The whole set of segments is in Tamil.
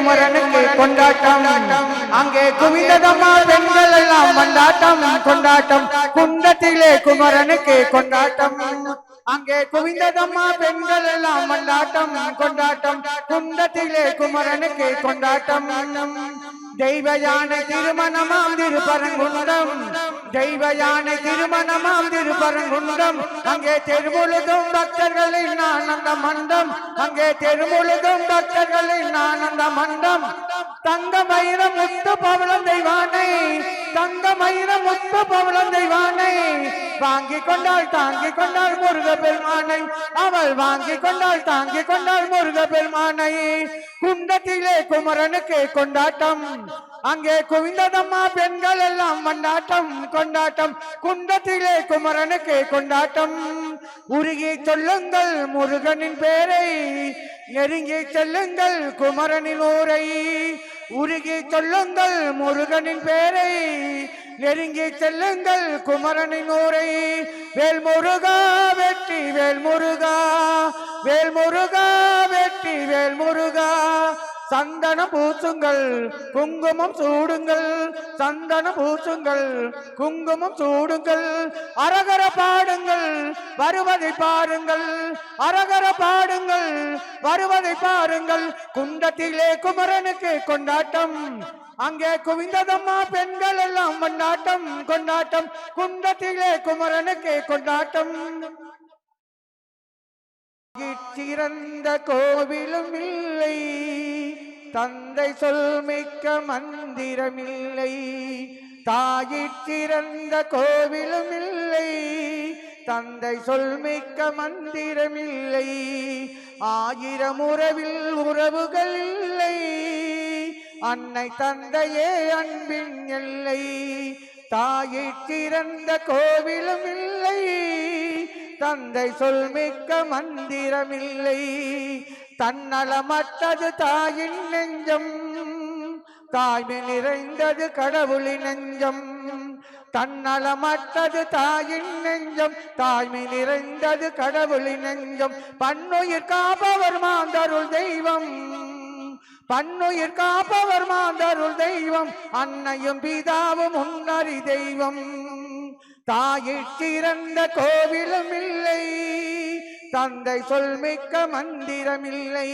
குமரனுக்கு கொண்டாட்டம். அங்கே குவிந்ததம்மா பெண்கள் எல்லாம் கொண்டாட்டம் கொண்டாட்டம். குண்டத்திலே குமரனுக்கு கொண்டாட்டம். அங்கே குவிந்ததம்மா பெண்கள் எல்லாம் கொண்டாட்டம் கொண்டாட்டம். குண்டத்திலே குமரனுக்கு கொண்டாட்டம். தெய்வ யானை திருமணமாம் திருப்பரங்குன்றம். தெய்வ யானை திருமணமாம் திருப்பரங்குன்றம். அங்கே தெருமுழுதும் பக்தர்களின் ஆனந்த மண்டம் அங்கே தெருமுழுதும் பக்தர்களின் ஆனந்த மண்டம் தங்க மயிர முத்து பவளம் தெய்வானை. தங்க மயிர முத்து பவளம் தெய்வானை. வாங்கி கொண்டாள் தாங்கி கொண்டாள் முருக பெருமானை அவள் வாங்கி கொண்டாள் தாங்கி கொண்டாள் முருக பெருமானை குண்டத்திலே குமரனுக்கு கொண்டாட்டம். அங்கே குவிந்ததம்மா பெண்கள் எல்லாம் கொண்டாட்டம் கொண்டாட்டம். குண்டத்திலே குமரனுக்கு கொண்டாட்டம். உருகி சொல்லுங்கள் முருகனின் பேரை நெருங்கி செல்லுங்கள் குமரனின் ஊரை. உருகி சொல்லுங்கள் முருகனின் பேரை நெருங்கி செல்லுங்கள் குமரனின் ஊரை. வேல் முருகா வெற்றி வேல் முருகா வேல் முருகா வெற்றி வேல் முருகா. சந்தனம் பூசுங்கள் குங்குமம் சூடுங்கள். சந்தனம் பூசுங்கள் குங்குமம் சூடுங்கள். அரகர பாடுங்கள் வருவதை பாருங்கள். அரகர பாடுங்கள் வருவதை பாருங்கள். குண்டத்திலே குமரனுக்கு கொண்டாட்டம். அங்கே குவிந்ததம்மா பெண்கள் எல்லாம் கொண்டாட்டம் கொண்டாட்டம். குண்டத்திலே குமரனுக்கு கொண்டாட்டம். சிறந்த கோவிலும் இல்லை. தந்தை சொல் மிக்க மந்திரமில்லை. தாயிற்றிறந்த கோவிலும் இல்லை தந்தை சொல் மிக்க மந்திரமில்லை. ஆயிரம் உறவில் உறவுகள் இல்லை. அன்னை தந்தையே அன்பின் எல்லை. தாயிற்றிறந்த கோவிலும் இல்லை தந்தை சொல் மிக்க மந்திரமில்லை. தன்னலமற்றது தாயின் நெஞ்சம். தாய்மை நிறைந்தது கடவுளின் நெஞ்சம். தன்னலமற்றது தாயின் நெஞ்சம். தாய்மை நிறைந்தது கடவுளின் நெஞ்சம். பன்னுயிர் காப்பவர் மாந்தருள் தெய்வம். பன்னுயிர் காப்பவர் மாந்தருள் தெய்வம். அன்னையும் பிதாவும் உன்னறி தெய்வம். தாயிறந்த கோவிலும் இல்லை. தந்தை சொல் மிக்க மந்திரமில்லை.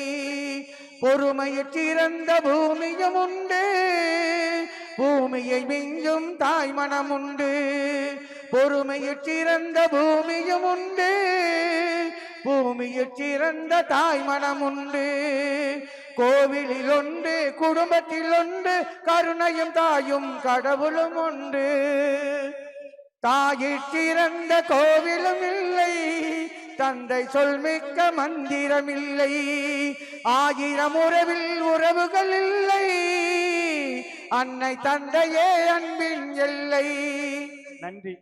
சிறந்த பூமியும் உண்டு. பூமியை மிஞ்சும் தாய் மனம் உண்டு. பொறுமையில் சிறந்த பூமியும் உண்டு. பூமியில் சிறந்த தாய் மனம் உண்டு. கோவிலில் ஒன்று குடும்பத்தில் ஒன்று கருணையும் தாயும் கடவுளும் உண்டு சிறந்த கோவிலும் இல்லை. தந்தை சொல் மிக்க மந்திரமில்லை. ஆயிரம் உறவில் உறவுகள் இல்லை. அன்னை தந்தையே அன்பின் எல்லை. நன்றி.